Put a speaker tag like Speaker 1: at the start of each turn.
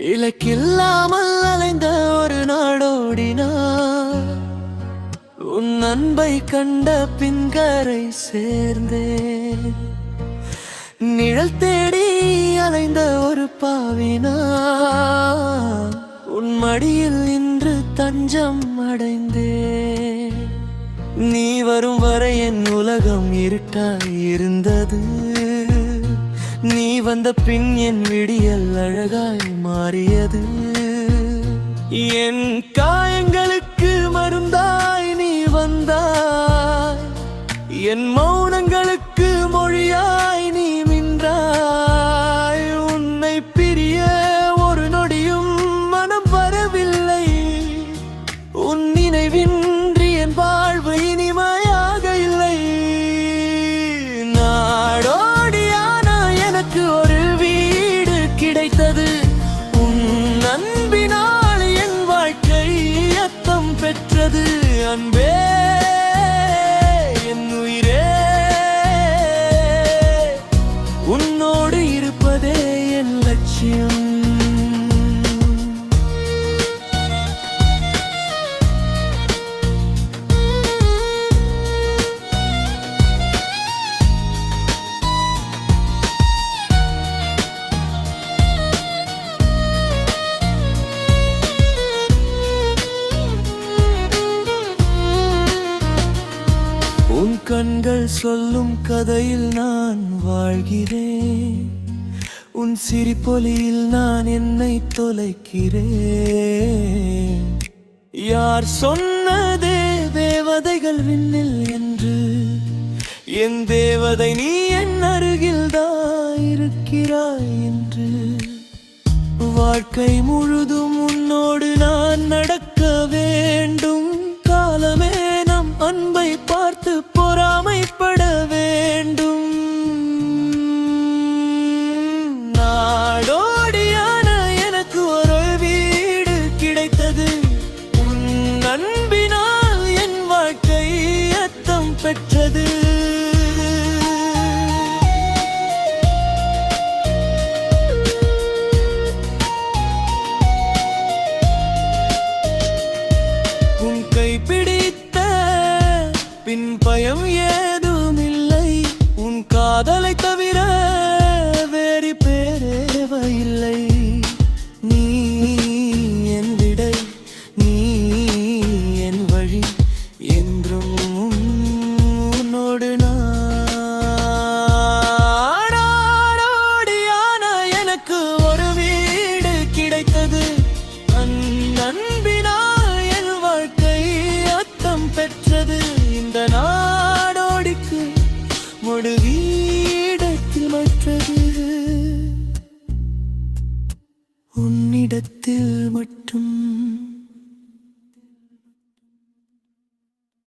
Speaker 1: இலக்கில்லாமல் அலைந்த ஒரு நாடோடினா உன் அன்பை கண்ட பின்கரை சேர்ந்தேன். நிழல் தேடி அலைந்த ஒரு பாவினா உன் மடியில் இன்று தஞ்சம் அடைந்தேன். நீ வரும் வரை என் உலகம் இருட்டாய் இருந்தது. நீ வந்த பின் என் விடியல் அழகாய் மாறியது. என் காயங்களுக்கு மருந்தாய் நீ வந்தாய். என் கிடைத்தது. உன் அன்பினால் என் வாழ்க்கை அர்த்தம் பெற்றது. கண்கள் சொல்லும் கதையில் நான் வாழ்கிறேன். உன் சிரிப்பொலியில் நான் என்னை தொலைக்கிறேன். யார் சொன்னதே தேவதைகள் விண்ணில் என்று. என் தேவதை நீ என் அருகில் இருக்கிறாய் என்று. வாழ்க்கை முழுதும் உன்னோடு நான் நடக்க அன்பினால் என் வாழ்க்கை அர்த்தம் பெற்றது. உன் கை பிடித்த பின் பயம் ஏதும் இல்லை உன் காதலை இடத்தில் மட்டும்.